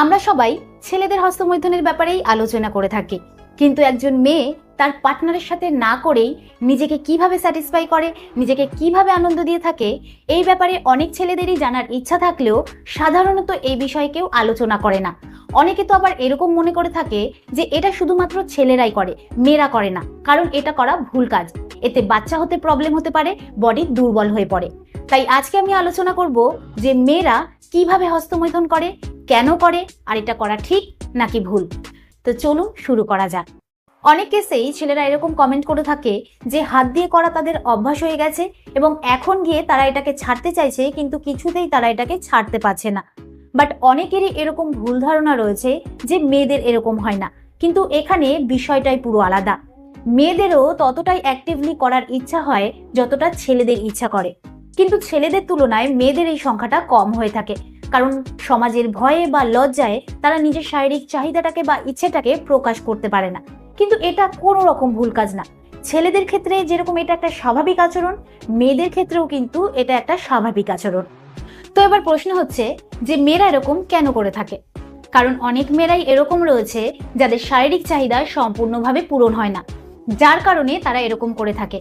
আমরা সবাই ছেলেদের হস্তমৈথুনের ব্যাপারেই আলোচনা করে থাকি। কিন্তু একজন মেয়ে তার পার্টনারের সাথে না করেই নিজেকে কীভাবে স্যাটিসফাই করে, নিজেকে কীভাবে আনন্দ দিয়ে থাকে, এই ব্যাপারে অনেক ছেলেদেরই জানার ইচ্ছা থাকলেও সাধারণত এই বিষয়ে কেউ আলোচনা করে না। অনেকে তো আবার এরকম মনে করে থাকে যে এটা শুধুমাত্র ছেলেরাই করে, মেয়েরা করে না, কারণ এটা করা ভুল কাজ। এতে বাচ্চা হতে প্রবলেম হতে পারে বডি দুর্বল হয়ে পড়ে। তাই আজকে আমি আলোচনা করব যে মেয়েরা কীভাবে হস্তমৈথন করে কেন করে আর এটা করা ঠিক নাকি ভুল? তো চলুন শুরু করা যাক। অনেক কেসেই ছেলেরা এরকম কমেন্ট করে থাকে যে হাত দিয়ে করা তাদের অভ্যাস হয়ে গেছে এবং এখন গিয়ে তারা এটাকে ছাড়তে চাইছে কিন্তু কিছুতেই তারা এটাকে ছাড়তে পারছে না। বাট অনেকেরই এরকম ভুল ধারণা রয়েছে যে মেয়েদের এরকম হয় না। কিন্তু এখানে বিষয়টাই পুরো আলাদা। মেয়েদেরও ততটাই অ্যাক্টিভলি করার ইচ্ছা হয় যতটা ছেলেদের ইচ্ছা করে। কিন্তু ছেলেদের তুলনায় মেয়েদের এই সংখ্যাটা কম হয়ে থাকে। কারণ সমাজের ভয়ে বা লজ্জায় তারা নিজের শারীরিক চাহিদাটাকে বা ইচ্ছেটাকে প্রকাশ করতে পারে না। কিন্তু এটা কোনো রকম ভুল কাজ না। ছেলেদের ক্ষেত্রে যেরকম এটা একটা স্বাভাবিক আচরণ, মেয়েদের ক্ষেত্রেও কিন্তু এটা একটা স্বাভাবিক আচরণ। তো এবার প্রশ্ন হচ্ছে যে মেয়েরা এরকম কেন করে থাকে? কারণ অনেক মেয়েরাই এরকম রয়েছে যাদের শারীরিক চাহিদা সম্পূর্ণভাবে পূরণ হয় না। যার কারণে তারা এরকম করে থাকে।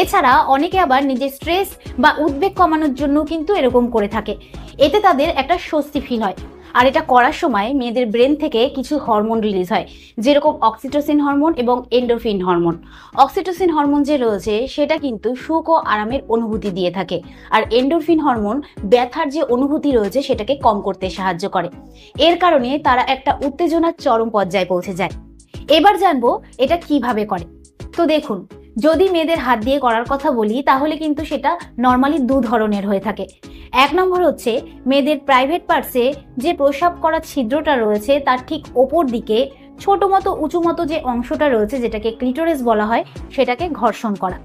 এছাড়া অনেকে আবার নিজের স্ট্রেস বা উদ্বেগ কমানোর জন্য কিন্তু এরকম করে থাকে। এতে তাদের একটা স্বস্তি ফিল হয়। আর এটা করার সময় মেয়েদের ব্রেন থেকে কিছু হরমোন রিলিজ হয়, যেরকম অক্সিটোসিন হরমোন এবং এন্ডোফিন হরমোন অক্সিটোসিন হরমোন যে রয়েছে, সেটা কিন্তু সুখ ও আরামের অনুভূতি দিয়ে থাকে। আর এন্ডোরফিন হরমোন ব্যথার যে অনুভূতি রয়েছে, সেটাকে কম করতে সাহায্য করে। এর কারণে তারা একটা উত্তেজনার চরম পর্যায়ে পৌঁছে যায়। এবার জানব এটা কীভাবে করে। তো দেখুন যদি মেয়েদের হাত দিয়ে করার কথা বলি, তাহলে কিন্তু সেটা নর্মালি দু ধরনের হয়ে থাকে। এক নম্বর হচ্ছে, মেয়েদের প্রাইভেট পার্টসে যে প্রসাব করা ছিদ্রটা রয়েছে, তার ঠিক ওপর দিকে ছোট মতো, উঁচু মতো যে অংশটা রয়েছে, যেটাকে ক্লিটোরেস বলা হয়, সেটাকে ঘর্ষণ করা।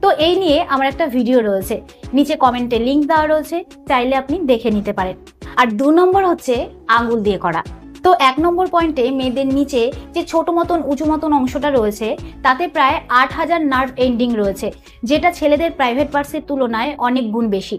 তো এই নিয়ে আমার একটা ভিডিও রয়েছে। নিচে কমেন্টে লিংক দেওয়া রয়েছে, চাইলে আপনি দেখে নিতে পারেন। আর দু নম্বর হচ্ছে, আঙুল দিয়ে করা। তো এক নম্বর পয়েন্টে মেয়েদের নিচে যে ছোট মতন, উঁচু মতন অংশটা রয়েছে, তাতে প্রায় আট হাজার নার্ভ এন্ডিং রয়েছে, যেটা ছেলেদের প্রাইভেট পার্টসের তুলনায় অনেক গুণ বেশি।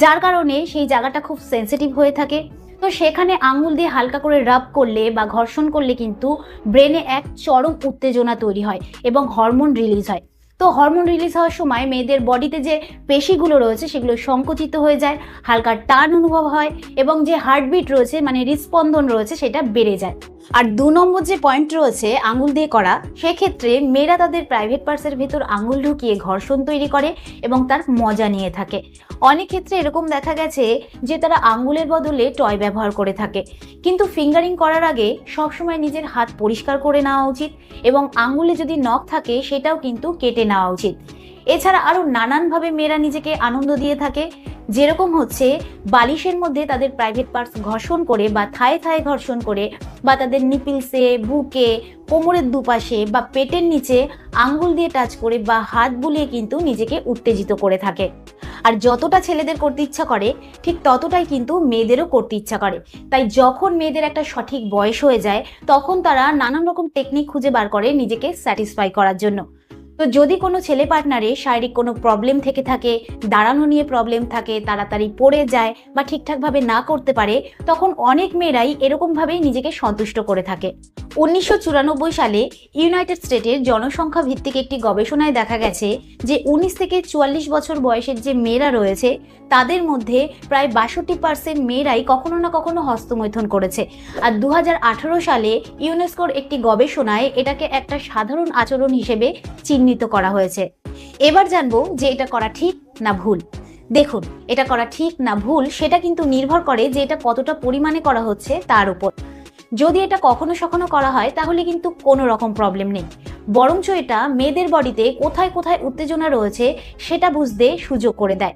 যার কারণে সেই জায়গাটা খুব সেন্সিটিভ হয়ে থাকে। তো সেখানে আঙুল দিয়ে হালকা করে রাব করলে বা ঘর্ষণ করলে কিন্তু ব্রেনে এক চরম উত্তেজনা তৈরি হয় এবং হরমোন রিলিজ হয়। তো হরমোন রিলিজ হওয়ার সময় মেয়েদের বডিতে যে পেশিগুলো রয়েছে সেগুলো সংকুচিত হয়ে যায়, হালকা টান অনুভব হয় এবং যে হার্টবিট রয়েছে মানে হৃদস্পন্দন রয়েছে সেটা বেড়ে যায়। আর দু নম্বর যে পয়েন্ট রয়েছে আঙুল দিয়ে করা, সেক্ষেত্রে মেয়েরা তাদের প্রাইভেট পার্টসের ভেতর আঙুল ঢুকিয়ে ঘর্ষণ তৈরি করে এবং তার মজা নিয়ে থাকে। অনেক ক্ষেত্রে এরকম দেখা গেছে যে তারা আঙ্গুলের বদলে টয় ব্যবহার করে থাকে। কিন্তু ফিঙ্গারিং করার আগে সবসময় নিজের হাত পরিষ্কার করে নেওয়া উচিত এবং আঙ্গুলে যদি নখ থাকে, সেটাও কিন্তু কেটে নেওয়া উচিত। এছাড়া আরও নানানভাবে মেয়েরা নিজেকে আনন্দ দিয়ে থাকে। যেরকম হচ্ছে বালিশের মধ্যে তাদের প্রাইভেট পার্টস ঘর্ষণ করে বা থায়ে থায়ে ঘর্ষণ করে বা তাদের নিপিলসে বুকে, কোমরের দুপাশে বা পেটের নিচে আঙ্গুল দিয়ে টাচ করে বা হাত বুলিয়ে কিন্তু নিজেকে উত্তেজিত করে থাকে। আর যতটা ছেলেদের করতে ইচ্ছা করে, ঠিক ততটাই কিন্তু মেয়েদেরও করতে ইচ্ছা করে। তাই যখন মেয়েদের একটা সঠিক বয়স হয়ে যায়, তখন তারা নানান রকম টেকনিক খুঁজে বার করে নিজেকে স্যাটিসফাই করার জন্য। তো যদি কোনো ছেলে পার্টনারে শারীরিক কোনো প্রবলেম থেকে থাকে, দাঁড়ানো নিয়ে প্রবলেম থাকে, তাড়াতাড়ি পড়ে যায় বা ঠিকঠাকভাবে না করতে পারে, তখন অনেক মেয়েরাই এরকমভাবেই নিজেকে সন্তুষ্ট করে থাকে। উনিশশো চুরানব্বই সালে ইউনাইটেড স্টেটের জনসংখ্যা ভিত্তিক একটি গবেষণায় দেখা গেছে যে উনিশ থেকে চুয়াল্লিশ বছর বয়সের যে মেয়েরা রয়েছে, তাদের মধ্যে প্রায় বাষট্টি পার্সেন্ট মেয়েরাই কখনো না কখনো হস্তমৈথুন করেছে। আর দুহাজার আঠারো সালে ইউনেস্কোর একটি গবেষণায় এটাকে একটা সাধারণ আচরণ হিসেবে চিহ্নিত করা হয়েছে। এবার জানব যে এটা করা ঠিক না ভুল। দেখুন, এটা করা ঠিক না ভুল, সেটা কিন্তু নির্ভর করে যে এটা কতটা পরিমাণে করা হচ্ছে তার উপর। যদি এটা কখনো সখনো করা হয়, তাহলে কিন্তু কোনো রকম প্রবলেম নেই। বরঞ্চ এটা মেয়েদের বডিতে কোথায় কোথায় উত্তেজনা রয়েছে, সেটা বুঝতে সুযোগ করে দেয়।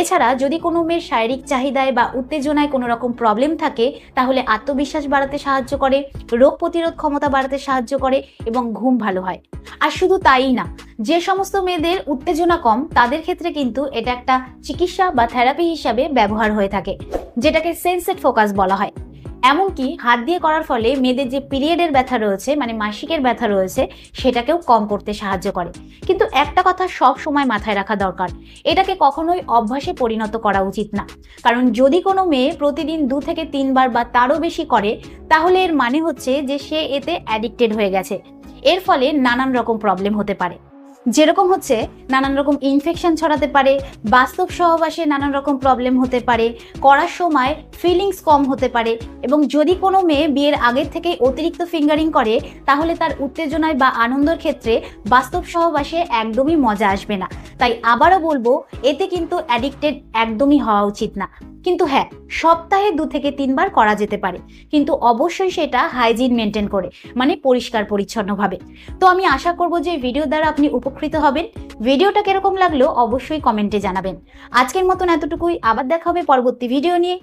এছাড়া যদি কোনো মেয়ের শারীরিক চাহিদায় বা উত্তেজনায় কোনো রকম প্রবলেম থাকে, তাহলে আত্মবিশ্বাস বাড়াতে সাহায্য করে, রোগ প্রতিরোধ ক্ষমতা বাড়াতে সাহায্য করে এবং ঘুম ভালো হয়। আর শুধু তাই না, যে সমস্ত মেয়েদের উত্তেজনা কম, তাদের ক্ষেত্রে কিন্তু এটা একটা চিকিৎসা বা থেরাপি হিসাবে ব্যবহার হয়ে থাকে, যেটাকে সেন্সেট ফোকাস বলা হয়। এমনকি হাত দিয়ে করার ফলে মেয়েদের যে পিরিয়ডের ব্যথা রয়েছে মানে মাসিকের ব্যথা রয়েছে, সেটাকেও কম করতে সাহায্য করে। কিন্তু একটা কথা সব সময় মাথায় রাখা দরকার, এটাকে কখনোই অভ্যাসে পরিণত করা উচিত না। কারণ যদি কোনো মেয়ে প্রতিদিন দু থেকে তিনবার বা তারও বেশি করে, তাহলে এর মানে হচ্ছে যে সে এতে অ্যাডিক্টেড হয়ে গেছে। এর ফলে নানান রকম প্রবলেম হতে পারে। যেরকম হচ্ছে নানান রকম ইনফেকশন ছড়াতে পারে, বাস্তব সহবাসে নানান রকম প্রবলেম হতে পারে, করার সময় ফিলিংস কম হতে পারে এবং যদি কোনো মেয়ে বিয়ের আগের থেকে অতিরিক্ত ফিঙ্গারিং করে, তাহলে তার উত্তেজনায় বা আনন্দর ক্ষেত্রে বাস্তব সহবাসে একদমই মজা আসবে না। তাই আবারও বলব, এতে কিন্তু অ্যাডিক্টেড একদমই হওয়া উচিত না। কিন্তু হ্যাঁ সপ্তাহে দু থেকে তিনবার করা যেতে পারে। কিন্তু অবশ্যই সেটা হাইজিন মেনটেন করে মানে পরিষ্কার পরিচ্ছন্নভাবে। তো আমি আশা করব যে ভিডিও দ্বারা আপনি উপকৃত হবেন। ভিডিওটা কীরকম লাগল অবশ্যই কমেন্টে জানাবেন। আজকের মতন এতটুকুই। আবার দেখা হবে পরবর্তী ভিডিও নিয়ে।